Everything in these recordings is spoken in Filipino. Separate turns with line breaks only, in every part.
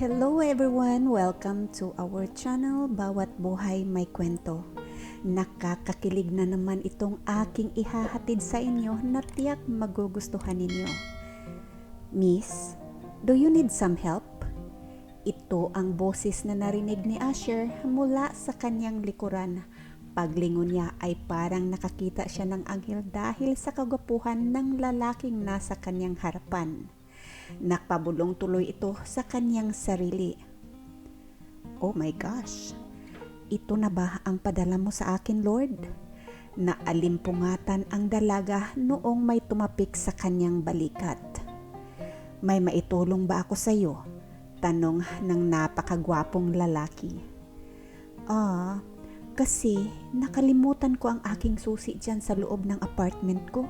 Hello everyone! Welcome to our channel, Bawat Buhay May Kwento. Nakakakilig na naman itong aking ihahatid sa inyo na tiyak magugustuhan ninyo. Miss, do you need some help? Ito ang boses na narinig ni Asher mula sa kanyang likuran. Paglingon niya ay parang nakakita siya ng anghel dahil sa kagwapuhan ng lalaking nasa kanyang harapan. Nakpabulong tuloy ito sa kanyang sarili. Oh my gosh! Ito na ba ang padala mo sa akin, Lord? Naalimpungatan ang dalaga noong may tumapik sa kanyang balikat. May maitulong ba ako sa iyo? Tanong ng napakagwapong lalaki. Ah, kasi nakalimutan ko ang aking susi dyan sa loob ng apartment ko.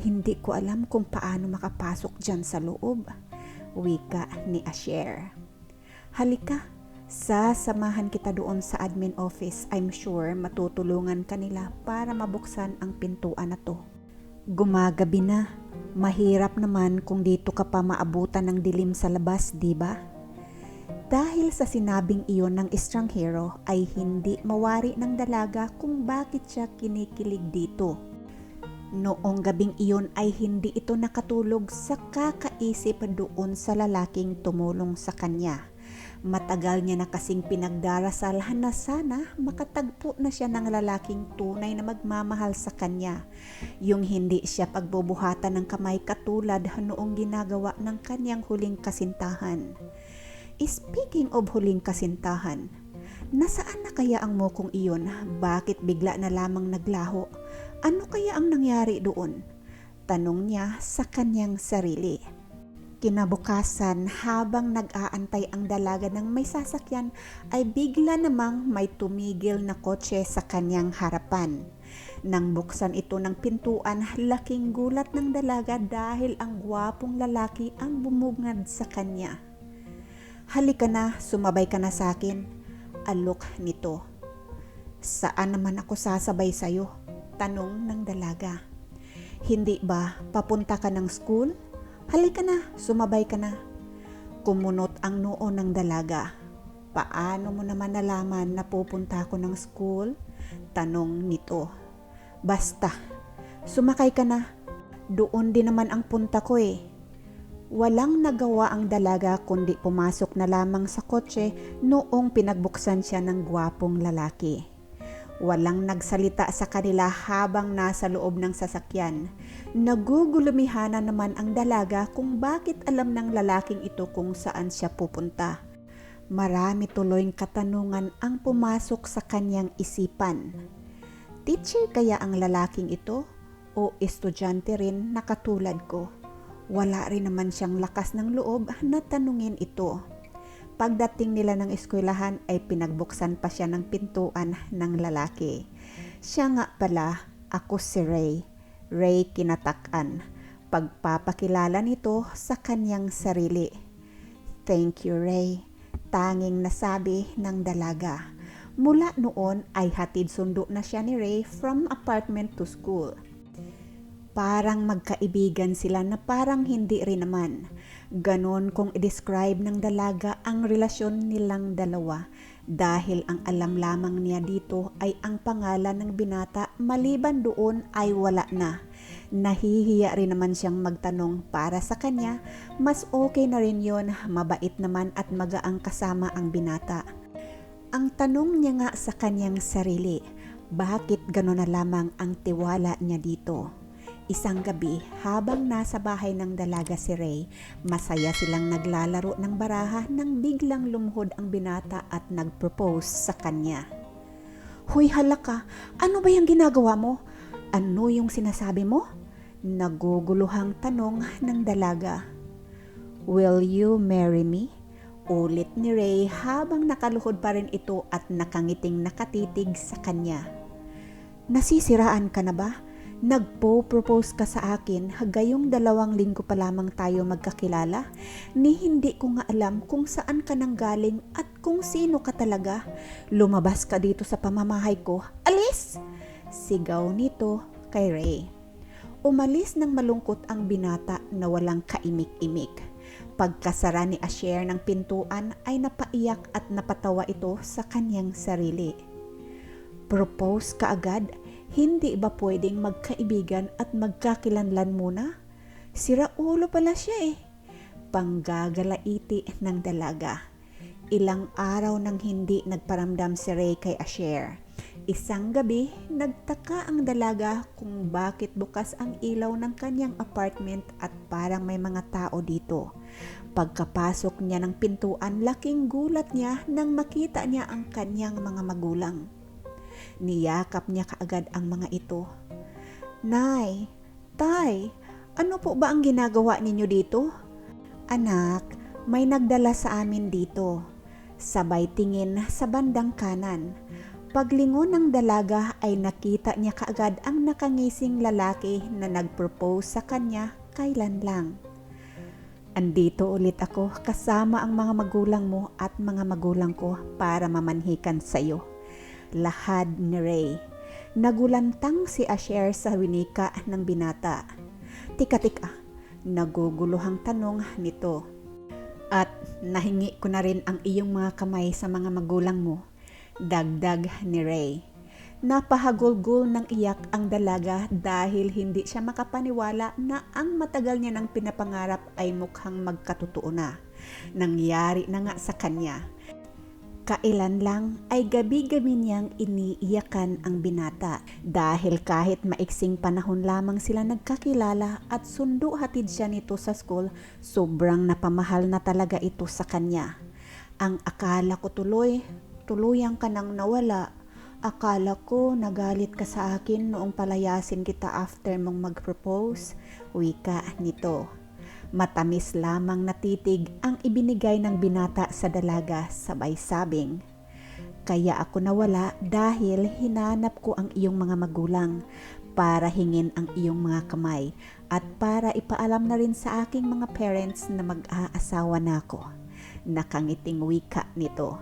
Hindi ko alam kung paano makapasok dyan sa loob. Wika ni Asher. Halika, sasamahan kita doon sa admin office. I'm sure matutulungan kanila para mabuksan ang pintuan na to. Gumagabi na. Mahirap naman kung dito ka pa maabutan ng dilim sa labas, di ba? Dahil sa sinabing iyon ng estranghero ay hindi mawari ng dalaga kung bakit siya kinikilig dito. Noong gabing iyon ay hindi ito nakatulog sa kakaisip doon sa lalaking tumulong sa kanya. Matagal niya na kasing pinagdarasal na sana makatagpo na siya ng lalaking tunay na magmamahal sa kanya. Yung hindi siya pagbubuhatan ng kamay katulad noong ginagawa ng kanyang huling kasintahan. Speaking of huling kasintahan, nasaan na kaya ang mokong iyon? Bakit bigla na lamang naglaho? Ano kaya ang nangyari doon? Tanong niya sa kanyang sarili. Kinabukasan habang nag-aantay ang dalaga ng may sasakyan ay bigla namang may tumigil na kotse sa kanyang harapan. Nang buksan ito ng pintuan, laking gulat ng dalaga dahil ang gwapong lalaki ang bumungad sa kanya. Halika na, sumabay ka na sa akin. Alok nito. Saan naman ako sasabay sa'yo? Tanong ng dalaga. Hindi ba papunta ka ng school? Halika na, sumabay ka na. Kumunot ang noo ng dalaga. Paano mo naman nalaman na pupunta ako ng school? Tanong nito. Basta, sumakay ka na. Doon din naman ang punta ko eh. Walang nagawa ang dalaga kundi pumasok na lamang sa kotse noong pinagbuksan siya ng gwapong lalaki. Walang nagsalita sa kanila habang nasa loob ng sasakyan. Nagugulumihan na naman ang dalaga kung bakit alam ng lalaking ito kung saan siya pupunta. Marami tuloy katanungan ang pumasok sa kanyang isipan. Teacher kaya ang lalaking ito o estudyante rin na katulad ko? Wala rin naman siyang lakas ng loob na tanungin ito. Pagdating nila ng eskwelahan ay pinagbuksan pa siya ng pintuan ng lalaki. Siya nga pala, ako si Ray. Ray kinatakan. Pagpapakilala nito sa kanyang sarili. Thank you, Ray. Tanging nasabi ng dalaga. Mula noon ay hatid sundo na siya ni Ray from apartment to school. Parang magkaibigan sila na parang hindi rin naman. Ganon kung i-describe ng dalaga ang relasyon nilang dalawa dahil ang alam lamang niya dito ay ang pangalan ng binata maliban doon ay wala na. Nahihiya rin naman siyang magtanong para sa kanya, mas okay na rin yon, mabait naman at magaang kasama ang binata. Ang tanong niya nga sa kanyang sarili, bakit gano'n na lamang ang tiwala niya dito? Isang gabi, habang nasa bahay ng dalaga si Ray, masaya silang naglalaro ng baraha nang biglang lumuhod ang binata at nag-propose sa kanya. Hoy halaka, ano ba yung ginagawa mo? Ano yung sinasabi mo? Naguguluhang tanong ng dalaga. Will you marry me? Ulit ni Ray habang nakaluhod pa rin ito at nakangiting nakatitig sa kanya. Nasisiraan ka na ba? Nagpo-propose ka sa akin hagayong dalawang linggo pa lamang tayo magkakilala ni hindi ko nga alam kung saan ka nang galing at kung sino ka talaga. Lumabas ka dito sa pamamahay ko. Alis! Sigaw nito kay Ray. Umalis ng malungkot ang binata na walang kaimik-imik. Pagkasara ni Asher ng pintuan ay napaiyak at napatawa ito sa kanyang sarili. Propose ka agad? Hindi ba pwedeng magkaibigan at magkakilanlan muna? Sira ulo pala siya eh. Panggagalaiti ng dalaga. Ilang araw nang hindi nagparamdam si Ray kay Asher. Isang gabi, nagtaka ang dalaga kung bakit bukas ang ilaw ng kanyang apartment at parang may mga tao dito. Pagkapasok niya ng pintuan, laking gulat niya nang makita niya ang kanyang mga magulang. Niyakap niya kaagad ang mga ito. Nay, Tay, ano po ba ang ginagawa ninyo dito? Anak, may nagdala sa amin dito. Sabay tingin sa bandang kanan. Paglingon ng dalaga ay nakita niya kaagad ang nakangising lalaki na nagpropose sa kanya kailan lang. Andito ulit ako kasama ang mga magulang mo at mga magulang ko para mamanhikan sa iyo. Lahad ni Ray. Nagulantang si Asher sa winika ng binata. Tika-tika, naguguluhang tanong nito. At nahingi ko na rin ang iyong mga kamay sa mga magulang mo. Dagdag ni Ray. Napahagulgul ng iyak ang dalaga dahil hindi siya makapaniwala na ang matagal niya ng pinapangarap ay mukhang magkatotoo na. Nangyari na nga sa kanya. Kailan lang ay gabi-gabi niyang iniiyakan ang binata dahil kahit maiksing panahon lamang sila nagkakilala at sundo hatid siya nito sa school, sobrang napamahal na talaga ito sa kanya. Ang akala ko tuloy, tuluyang ka nang nawala Akala ko nagalit ka sa akin noong palayasin kita after mong mag-propose. Wika nito. Matamis lamang natitig ang ibinigay ng binata sa dalaga sabay sabing. Kaya ako nawala dahil hinanap ko ang iyong mga magulang para hingin ang iyong mga kamay at para ipaalam na rin sa aking mga parents na mag-aasawa na ako. Nakangiting wika nito.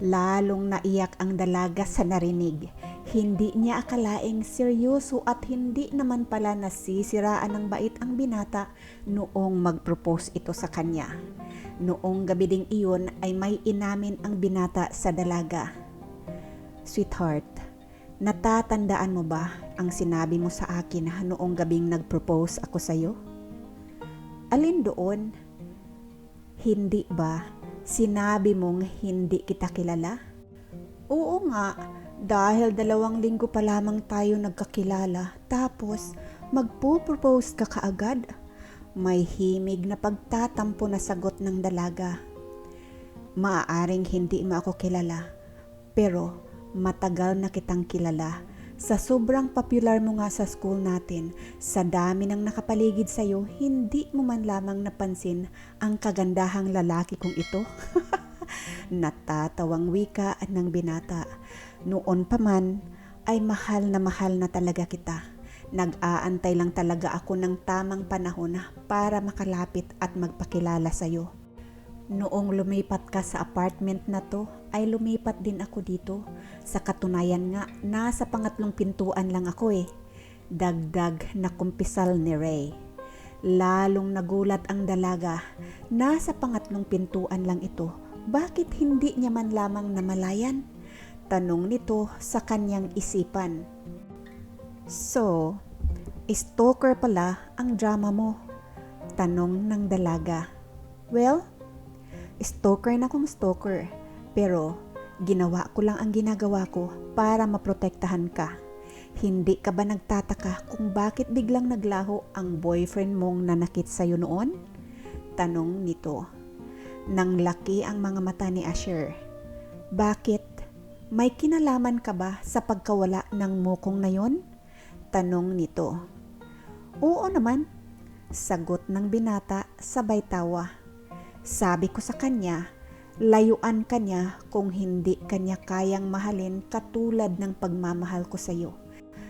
Lalong naiyak ang dalaga sa narinig. Hindi niya akalaing seryoso at hindi naman pala nasisiraan ng bait ang binata noong mag-propose ito sa kanya. Noong gabi ding iyon ay may inamin ang binata sa dalaga. Sweetheart, natatandaan mo ba ang sinabi mo sa akin noong gabing nag-propose ako sa iyo? Alin doon? Hindi ba Sinabi mong hindi kita kilala? Oo nga, dahil dalawang linggo pa lamang tayo nagkakilala tapos magpo-propose ka kaagad. May himig na pagtatampo na sagot ng dalaga. Maaaring hindi mo ako kilala, pero matagal na kitang kilala sa sobrang popular mo nga sa school natin, sa dami ng nakapaligid sa iyo, hindi mo man lamang napansin ang kagandahang lalaki kong ito. Natatawang wika ng binata. Noon pa man, ay mahal na mahal na talaga kita. Nag-aantay lang talaga ako ng tamang panahon para makalapit at magpakilala sa iyo. Noong lumipat ka sa apartment na to, ay lumipat din ako dito. Sa katunayan nga, nasa pangatlong pintuan lang ako eh. Dagdag na kumpisal ni Ray. Lalong nagulat ang dalaga. Nasa pangatlong pintuan lang ito. Bakit hindi niya man lamang namalayan? Tanong nito sa kanyang isipan. So, stalker pala ang drama mo? Tanong ng dalaga. Well, Stalker na kong stalker. Pero ginawa ko lang ang ginagawa ko para maprotektahan ka. Hindi ka ba nagtataka kung bakit biglang naglaho ang boyfriend mong nanakit sa'yo noon? Tanong nito. Nang laki ang mga mata ni Asher. Bakit? May kinalaman ka ba sa pagkawala ng mukong na yon? Tanong nito. Oo naman. Sagot ng binata sabay tawa. Sabi ko sa kanya, layuan ka niya kung hindi kanya kayang mahalin katulad ng pagmamahal ko sa iyo.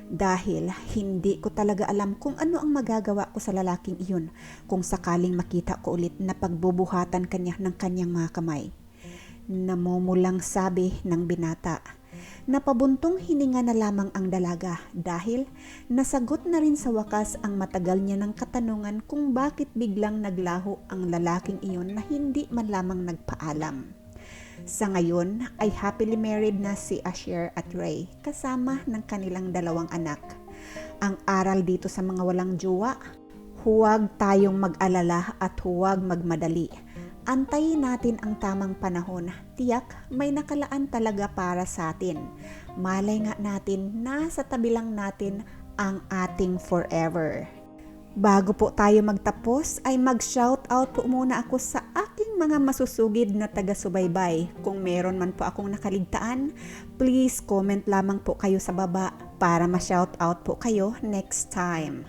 Dahil hindi ko talaga alam kung ano ang magagawa ko sa lalaking iyon kung sakaling makita ko ulit na pagbubuhatan kanya ng kanyang mga kamay. Namumulang sabi ng binata. Napabuntong hininga na lamang ang dalaga dahil nasagot na rin sa wakas ang matagal niya ng katanungan kung bakit biglang naglaho ang lalaking iyon na hindi man lamang nagpaalam. Sa ngayon ay happily married na si Asher at Ray kasama ng kanilang dalawang anak. Ang aral dito sa mga walang jowa, huwag tayong mag-alala at huwag magmadali. Antayin natin ang tamang panahon. Tiyak, may nakalaan talaga para sa atin. Malay nga natin, nasa tabi lang natin ang ating forever. Bago po tayo magtapos ay mag-shout out po muna ako sa aking mga masusugid na taga-subaybay. Kung meron man po akong nakaligtaan, please comment lamang po kayo sa baba para ma-shout out po kayo next time.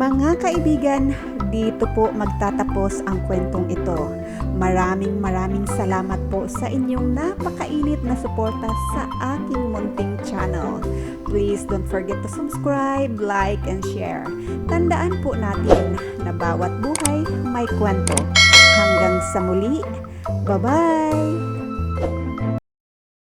Mga kaibigan, dito po magtatapos ang kwentong ito. Maraming maraming salamat po sa inyong napakainit na suporta sa aking munting channel. Please don't forget to subscribe, like, and share. Tandaan po natin na bawat buhay may kwento. Hanggang sa muli, bye-bye!